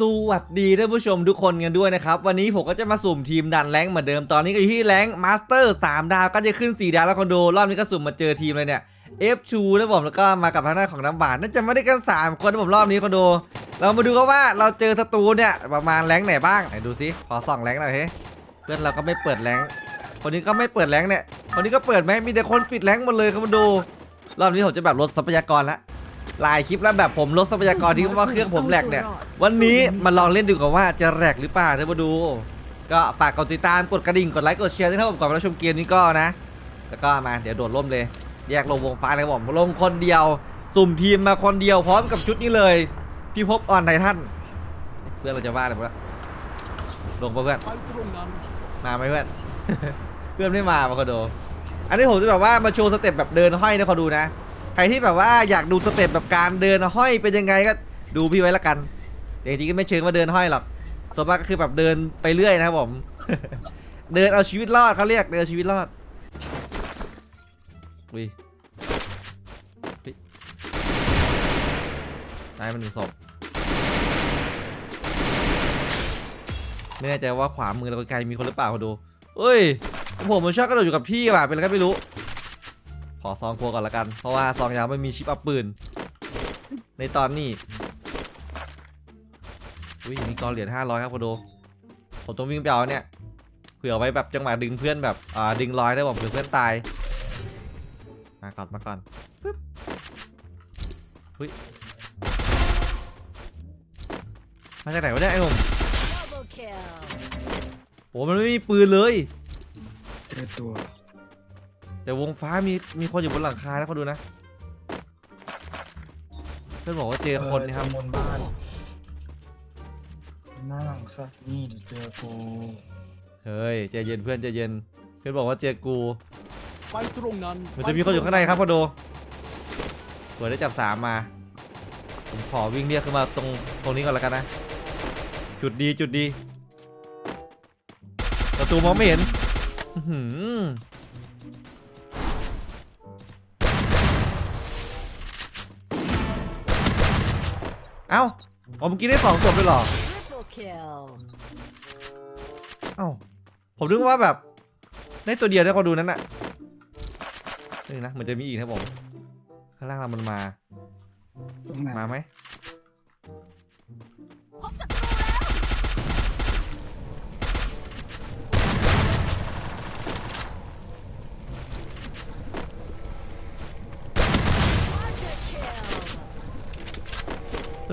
สวัสดีท่านผู้ชมทุกคนกันด้วยนะครับ วันนี้ผมก็จะมาสุ่มทีมดันแรงเหมือนเดิมตอนนี้ก็อยู่ที่แรงมาสเตอร์3ดาวก็จะขึ้น 4 ดาวแล้วคอนโด รอบนี้ก็สุ่มมาเจอทีมเลยเนี่ย F ชูนะผมแล้วก็มากับทางด้านของน้ำบาดน่าจะไม่ได้กัน 3 คนนะผมรอบนี้คอนโด เรามาดูกันว่าเราเจอศัตรูเนี่ยประมาณแรงไหนบ้างไหนดูซิขอส่องแรงหน่อยเฮ้เพื่อนเราก็ไม่เปิดแรงคนนี้ก็ไม่เปิดแรงเนี่ยคนนี้ก็เปิดไหมมีแต่คนปิดแรงหมดเลยครับมาดูรอบนี้ผมจะแบบลดทรัพยากรละ หลายคลิปแล้วแบบผมลดทรัพยากรที่ว่าเครื่องผมแหลกเนี่ย วันนี้มาลองเล่นดูกันว่าจะแหลกหรือเปล่าเดี๋ยวมาดู ก็ฝากกดติดตามกดกระดิ่งกดไลค์กดแชร์ด้วยนะครับผมก่อนมารับชมเกมนี้ก็นะแล้วก็มาเดี๋ยวโดดร่มเลย แยกลงวงฟ้าเลยครับผมลงคนเดียว สุ่มทีมมาคนเดียวพร้อมกับชุดนี้เลยพี่พบออนไททันเพื่อนเราจะว่าอะไรบ้างลงปะเพื่อนไปตรงนั้นมาไหมเพื่อนเพื่อนไม่มามาคอดูอันนี้ผมจะแบบว่ามาโชว์สเต็ปแบบเดินห้อยนะคอดูนะ ใครที่แบบว่าอยากดูสเต็ปแบบการเดินห้อยเป็นยังไงก็ดูพี่ไว้ละกันแต่จริงก็ไม่เชิงว่าเดินห้อยหรอกส่วนมากก็คือแบบเดินไปเรื่อยนะครับผม เดินเอาชีวิตรอดเขาเรียกเดินเอาชีวิตรอดอุ้ยเฮ้ยตายมันหนึ่งศพไม่แน่ใจว่าขวามือเราไกลมีคนหรือเปล่าเขาดูเอ้ยผมมันชอบกระโดดอยู่กับพี่ว่ะเป็นอะไรก็ไม่รู้ ขอซองครัวก่อนละกัน เพราะว่าซองยาวไม่มีชิปอัพปืน ในตอนนี้ อุ้ยมีกองเหรียญ500ครับโคโดผมต้องวิ่งไปเอาเนี่ย เผื่อไว้แบบจังหวะดึงเพื่อนแบบ อ่า ดึงร้อยได้บอกเผื่อเพื่อนตาย มาก่อนมาก่อนฟึบอุ้ย มาจากไหนวะเนี่ยไอ้หนุ่ม Double kill. โอ้มันไม่มีปืนเลย เจอตัว แต่วงฟ้ามีมีคนอยู่บนหลังคาแล้วเขาดูนะเพื่อนบอกว่าเจอคนนะครับบนบ้านนั่งสักนี่เดี๋ยวเจอกูเฮ้ยใจเย็นเพื่อนใจเย็น เพื่อนบอกว่าเจอกูไปตรงนั้นมันจะมีคนอยู่ข้างในครับพอดูเปิดได้จับสามมา ผมขอวิ่งเรียกขึ้นมาตรงตรงนี้ก่อนแล้วกันนะ จุดดีจุดดี ประตูมองไม่เห็น เอ้าผมกินได้สองศพเลยเหรอ เอ้าผมนึกว่าแบบได้ตัวเดียวได้ก็ดูนั้นน่ะนี่นะมันจะมีอีกนะผม ข้างล่างเรามันมา ตรงไหนมาไหม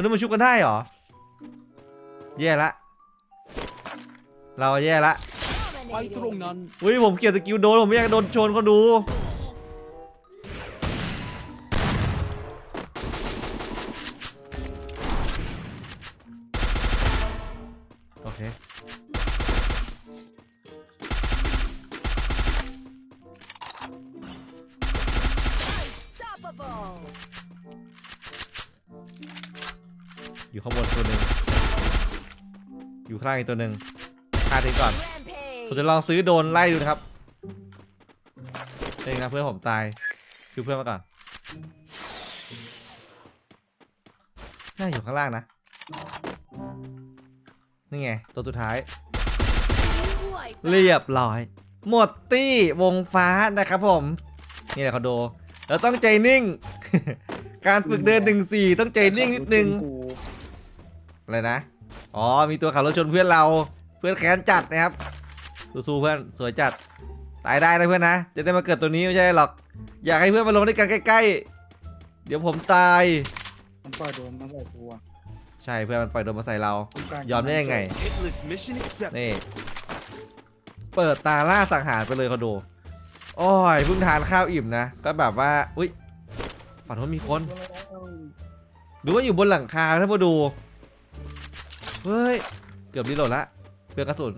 ตัวนี้มันชุบกันได้เหรอ แย่ละ เราแย่ละ ไปตรง Dominating. นั้น อุ้ยผมเกลียดสกิลโดน ผมไม่อยากโดนชนเขาดู ตัวหนึ่งอยู่ข้างล่างอีกตัวหนึ่งฆ่าทิ้งก่อนผมจะลองซื้อโดนไล่ดูนะครับเองนะเพื่อนผมตายคือเพื่อนมาก่อนน่าอยู่ข้างล่างนะนี่ไงตัวสุดท้าย เรียบร้อย หมดตี้วงฟ้านะครับผม นี่แหละคอนโดเราต้องใจนิ่ง การฝึกเดินหนึ่งสี่ต้องใจนิ่งนิดนึง อะไรนะ อ๋อ มีตัวขับรถชนเพื่อนเรา เพื่อนแค้นจัดนะครับ สู้ๆเพื่อน สวยจัด ตายได้นะเพื่อนนะ จะได้มาเกิดตัวนี้ไม่ใช่หรอก อยากให้เพื่อนมาลงด้วยกันใกล้ๆ เดี๋ยวผมตาย มันปล่อยโดนมาใส่กูอะใช่เพื่อนมันปล่อยโดนมาใส่เราต้องการยอมได้ยังไง Hitless mission accepted นี่ เปิดตาล่าสังหารไปเลยเขาดูโอ้ยเพิ่งทานข้าวอิ่มนะ ก็แบบว่า อุ้ยฝันว่ามีคนหรือว่าอยู่บนหลังคาถ้ามาดู เฮ้ย เกือบรีโหลดละเปลือกกระสุน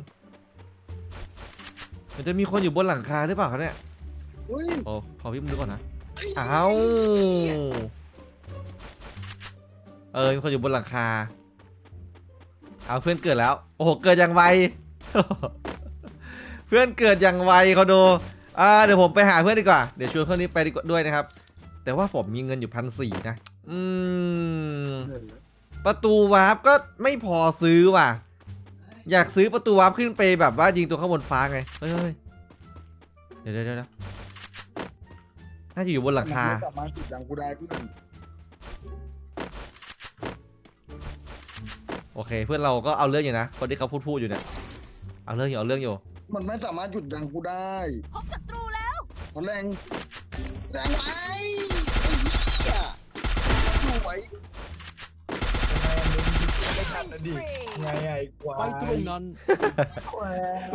มันจะมีคนอยู่บนหลังคาหรือเปล่าครับเนี่ย อุ้ยโอ้ขอพี่มึงดูก่อนนะอ้าวเออมีคนอยู่บนหลังคา เอาเพื่อนเกิดแล้ว โอ้โห เกิดอย่างไว เพื่อนเกิดอย่างไวเขาดูอ่าเดี๋ยวผมไปหาเพื่อนดีกว่า เดี๋ยวชวนเพื่อนนี้ไปดีกว่าด้วยนะครับ แต่ว่าผมมีเงินอยู่พันสี่นะ อืมเออ ประตูวาร์ปก็ไม่พอซื้อว่ะ อยากซื้อประตูวาร์ปขึ้นไปแบบว่ายิงตัวข้างบนฟ้าไง เฮ้ยเฮ้ยเดี๋ยวเดี๋ยวเดี๋ยวน่าจะอยู่บนหลังคามันไม่สามารถจุดดังกูได้เพื่อนโอเค เพื่อนเราก็เอาเรื่องอยู่นะคนที่เขาพูดพูดอยู่เนี่ย เอาเรื่องอยู่เอาเรื่องอยู่ มันไม่สามารถหยุดดังกูได้พบศัตรูแล้ว มันแรงแรงไปไอ้เหี้ยสว ย Spree. ไงไอ้ควาไปยตรงนั้น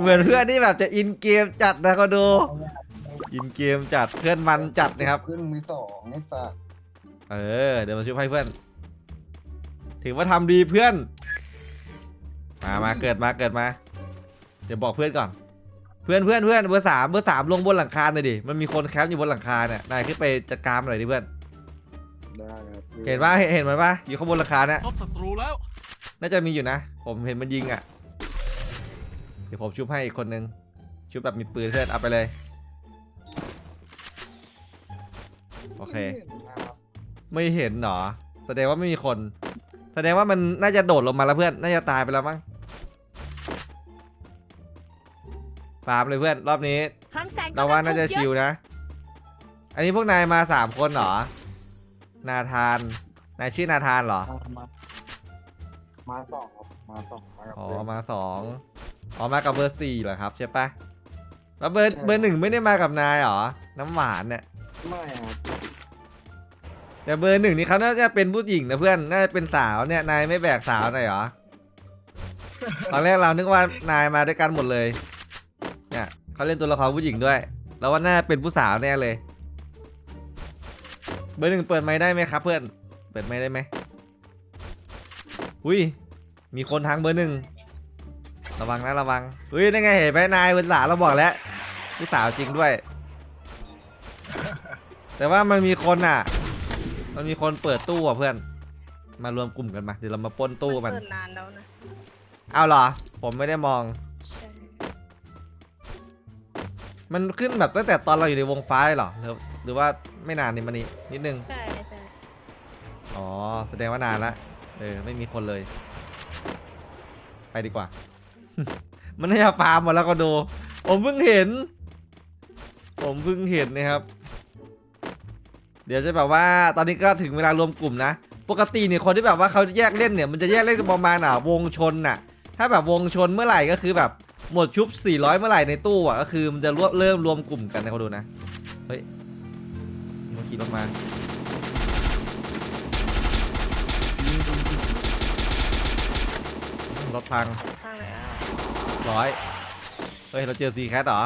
เหมือนเพื่อนที่แบบจะอินเกมจัดนะเขาดูอินเกมจัดเพื่อนมันจัดนะครับ ขึ้นมีสองไอ้สัสเออเดี๋ยวมาช่วยให้เพื่อน ถือว่าทำดีเพื่อน มามาเกิดมาเกิดมา เดี๋ยวบอกเพื่อนก่อน เพื่อนเพื่อนเพื่อนเบอร์สามเบอร์สามลงบนหลังคาหน่อยดิมันมีคนแคมป์อยู่บนหลังคาเนี่ยนายขึ้นไปจัดการหน่อยดิเพื่อนได้ครับเห็นปะเห็นเห็นมันปะอยู่ข้างบนหลังคาเนี่ยพบศัตรูแล้ว น่าจะมีอยู่นะ ผมเห็นมันยิงอะ เดี๋ยวผมชุบให้อีกคนนึง ชุบแบบมีปืนเพื่อนเอาไปเลย โอเค ไม่เห็นเหรอ แสดงว่าไม่มีคน แสดงว่ามันน่าจะโดดลงมาแล้วเพื่อน น่าจะตายไปแล้วมั้งฟาร์มเลยเพื่อนรอบนี้คลังแสงเราว่าน่าจะกำลังถูกชิยึวดนะ อันนี้พวกนายมาสามคนเหรอ นาธาน นายชื่อนาธานเหรอ มามาสองครับมาสองมากับอ๋อเพื่อน มาสองอ๋อมากับเบอร์สี่เหรอครับใช่ปะแล้วเบอร์เบอร์หนึ่งไม่ได้มากับนายเหรอน้ำหวานเนี่ยไม่ครับแต่เบอร์หนึ่งนี่เขาน่าจะเป็นผู้หญิงนะเพื่อนน่าจะเป็นสาวเนี่ยนายไม่แบกสาวหน่อยเหรอตอนแรกเรานึกว่านายมาด้วยกันหมดเลยเนี่ยเขาเล่นตัวละครผู้หญิงด้วย แล้วว่าน่าเป็นผู้สาวแน่เลย เบอร์หนึ่งเปิดไม้ได้ไหมครับ เพื่อนเปิดไม้ได้ไหม อุ้ย มีคนทางเบอร์หนึ่ง ระวังนะระวัง อุ้ยนั่นไงเห็นไหมนายเป็นสาวเราบอกแล้วผู้สาวจริงด้วย แต่ว่ามันมีคนอะ มันมีคนเปิดตู้อะเพื่อน มารวมกลุ่มกันมา เดี๋ยวเรามาปล้นตู้มัน เปิดนานแล้วนะเอาเหรอ ผมไม่ได้มอง ใช่มันขึ้นแบบตั้งแต่ตอนเราอยู่ในวงฟ้าเลยเหรอหรือหรือว่าไม่นานนี่มันนี่นิดนึง ใช่ใช่อ๋อ แสดงว่านานละ เออ ไม่มีคนเลย ไปดีกว่า มันน่าจะฟาร์มหมดแล้วก็ดู ผมเพิ่งเห็น ผมเพิ่งเห็นนะครับ เดี๋ยวจะแบบว่า ตอนนี้ก็ถึงเวลารวมกลุ่มนะ ปกติเนี่ยคนที่แบบว่าเขาแยกเล่นเนี่ย มันจะแยกเล่นกันประมาณอะวงชนน่ะ ถ้าแบบวงชนเมื่อไหร่ก็คือแบบหมดชุบ 400 เมื่อไหร่ในตู้อะ ก็คือมันจะรวบเริ่มรวมกลุ่มกันนะเขาดูนะ เฮ้ยมื่อกี้รถมา รถพังข้างแล้วร้อยเฮ้ย เราเจอซีแคทเหรอ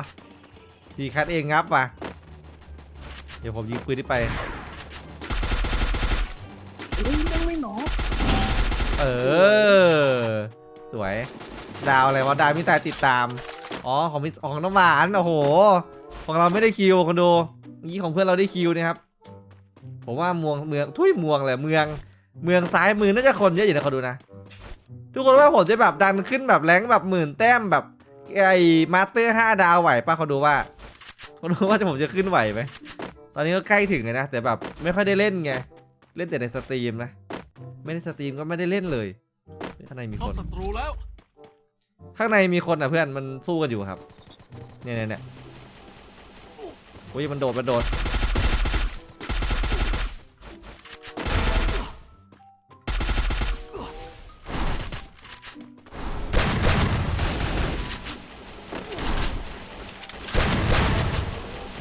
ซีแคทเองงับว่ะ เดี๋ยวผมยิงปืนที่ไปเฮ้ยไม่ไม่หนอเออ สวย ดาวอะไรวะ ดาวมิตายติดตาม อ๋อ ของมิของน้ำหวาน โอ้โห ของเราไม่ได้คิวคนดูนี้ของเพื่อนเราได้คิวนะครับ ผมว่าเมืองเมืองทุยเมืองแหละเมือง เมืองซ้ายมือน่าจะคนเยอะอยู่นะเขาดูนะ ทุกคนว่าผมจะแบบดันขึ้นแบบแรงค์แบบหมื่นแต้มแบบไอ้มาสเตอร์ห้าดาวไหวป่ะเขาดูว่าเขาดูว่าจะผมจะขึ้นไหวไหมตอนนี้ก็ใกล้ถึงเลยนะแต่แบบไม่ค่อยได้เล่นไงเล่นแต่ในสตรีมนะไม่ได้สตรีมก็ไม่ได้เล่นเลยข้างในมีพคบนศัตรูแล้ว ข้างในมีคนอะเพื่อนมันสู้กันอยู่ครับเนี่ยเนี่ยเนี่ยโอ้ยมันโดดมันโดด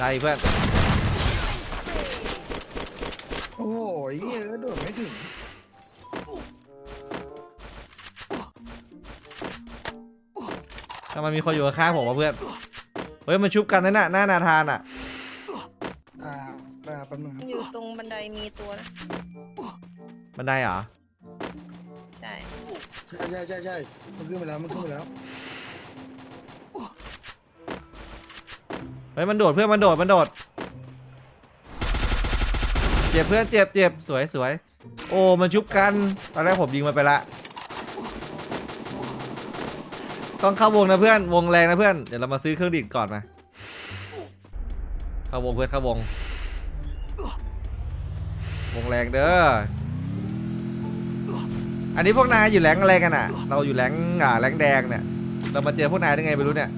ได้เพื่อนโอ้ยเหี้ยโดดไม่ถึงทำไมมีคนอยู่ข้างๆผมวะเพื่อน เฮ้ยมันชุบกันนั่นน่ะหน้านาธานอะ อ่าได้ครับแป๊บนึงครับอยู่ตรงบันไดมีตัวนะบันไดเหรอ ใช่ ใช่ใช่ใช่ใช่มันขึ้นไปแล้วมันขึ้นไปแล้ว เฮ้ยมันโดดเพื่อนมันโดดมันโดด เจ็บเพื่อนเจ็บเจ็บสวยสวยโอ้มันชุบกันตอนแรกผมยิงมันไปละ ต้องเข้าวงนะเพื่อนวงแรงนะเพื่อนเดี๋ยวเรามาซื้อเครื่องดีดก่อนมาเข้าวงเพื่อนเข้าวง วงแรงเด้ออันนี้พวกนายอยู่แรงอะไรกันอะ เราอยู่แรงอ่าแรงแดงเนี่ยเรามาเจอพวกนายได้ไงไม่รู้เนี่ย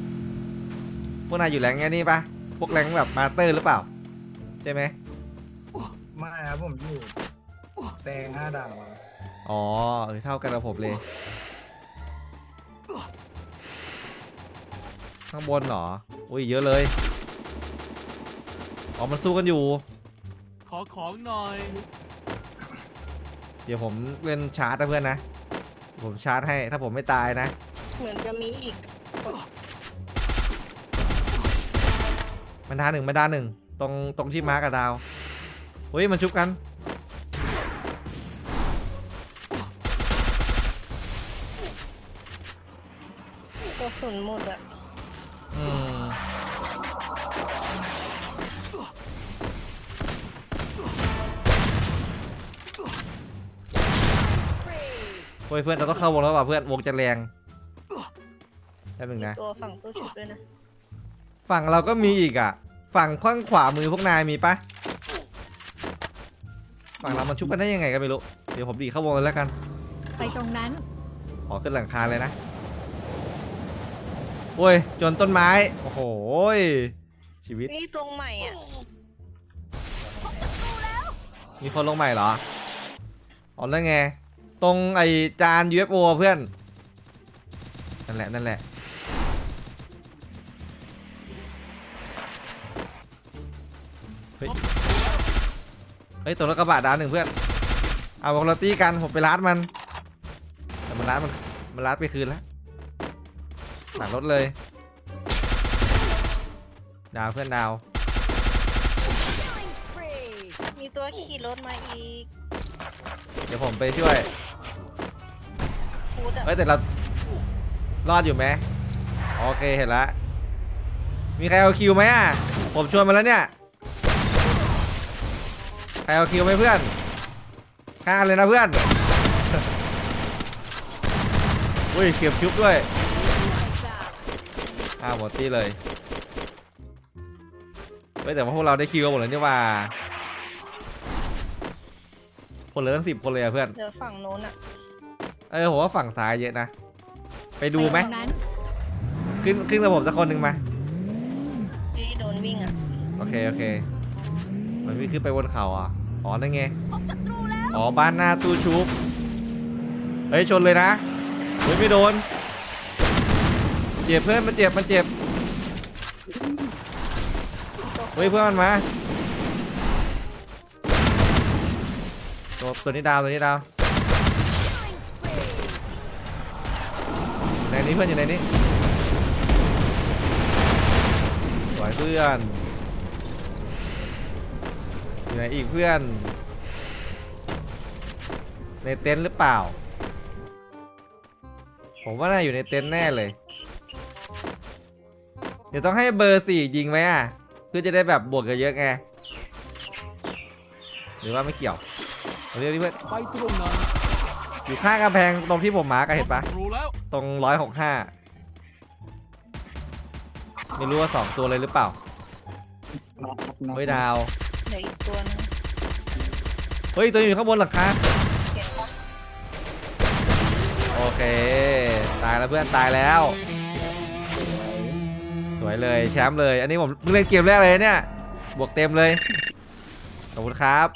วกนายอยู่แรงไงนี่ปะพวกแรงแบบมาสเตอร์หรือเปล่า ใช่ไหมไม่ครับผมอยู่แดงห้าดาวอ๋อเออเท่ากันกับผมเลย ข้างบนเหรอ อุ้ยเยอะเลยอ๋อมันสู้กันอยู่ ขอของหน่อย เดี๋ยวผมเล่นชาร์จนะเพื่อนนะ ผมชาร์จให้ถ้าผมไม่ตายนะ เหมือนจะมีอีก มันดาหนึ่งมันดาหนึ่งตรงตรงที่มาร์กกับดาวเฮ้ยมันชุบกัน กระสุนหมดอะอืมเฮ้ยเพื่อนเราต้องเข้าวงแล้วว่ะเพื่อนวงจะแรงแป๊บนึงมีนะ ตัวฝั่งตู้ชุบด้วยนะ ฝั่งเราก็มีอีกอะ ฝั่งข้างขวามือพวกนายมีปะฝั่งเรามันชุบกันได้ยังไงก็ไม่รู้ เดี๋ยวผมดีเข้าวงเลยแล้วกัน ไปตรงนั้น ขอขึ้นหลังคาเลยนะ โอ้ย จนต้นไม้ โอ้โหยชีวิต นี่ตรงใหม่อะมีคนลงใหม่เหรอ อ๋อนั่นไง ตรงไอจาน UFO เพื่อน นั่นแหละ นั่นแหละ ฮ้ยเฮ้ยตัวรถกระบะดาวหนึ่งเพื่อนเอาวงเราตีกันผมไปรัดมัน แต่มันรัดมันมันรัดไปคืนแล้วหลังรถเลย ดาวเพื่อนดาวมีตัวขี่รถมาอีกเดี๋ยวผมไปช่วยฟูดอะเฮ้ยแต่เรารอดอยู่ไหมโอเคเห็นละมีใครเอาคิวไหมอะผมชวนมาแล้วเนี่ย ใครเอาคิวไหมเพื่อนฆ่าเลยนะเพื่อนอุ้ยเสียบชุบด้วยอ้าวหมดที่เลยเฮ้ยแต่ว่าพวกเราได้คิวกันหมดเลยนี่หว่า คนเหลือตั้งสิบคนเลยอะเพื่อน เดี๋ยวฝั่งโน้นอะเออผมว่าฝั่งซ้ายเยอะนะ ไปดูไหมตรงนั้นขึ้นขึ้นกับผมสักคนหนึ่งมา ที่โดนวิ่งอะโอเค โอเค มันวิ่งขึ้นไปบนเขาอะอ๋อนั่นไงพบศัตรูแล้วอ๋อบ้านหน้าตู้ชุบเฮ้ยชนเลยนะเฮ้ยไม่โดนเจ็บเพื่อนมันเจ็บมันเจ็บเฮ้ยเพื่อนมันมาตัวตัวนี้ดาวตัวนี้ดาวในนี้เพื่อนอยู่ในนี้สวยเพื่อน อยู่ไหนอีกเพื่อน ในเต็นท์หรือเปล่า ผมว่าน่าอยู่ในเต็นท์แน่เลย เดี๋ยวต้องให้เบอร์สี่ยิงไหมอะ เพื่อจะได้แบบบวกกันเยอะไง หรือว่าไม่เกี่ยวเรียกดิเพื่อนไปตรงนั้นอยู่ข้างกำแพงตรงที่ผมมาร์กเห็นปะรู้แล้วตรงร้อยหกห้าไม่รู้ว่าสองตัวเลยหรือเปล่า เฮ้ยดาว เดี๋ยวอีกตัวหนึงเฮ้ยตัวอยู่ข้างบนหลังคาเก็บของโอเค ตายแล้วเพื่อนตายแล้ว สวยเลยแชมป์เลย อันนี้ผมเพิ่งเล่นเกมแรกเลยเนี่ย บวกเต็มเลย ขอบคุณครับ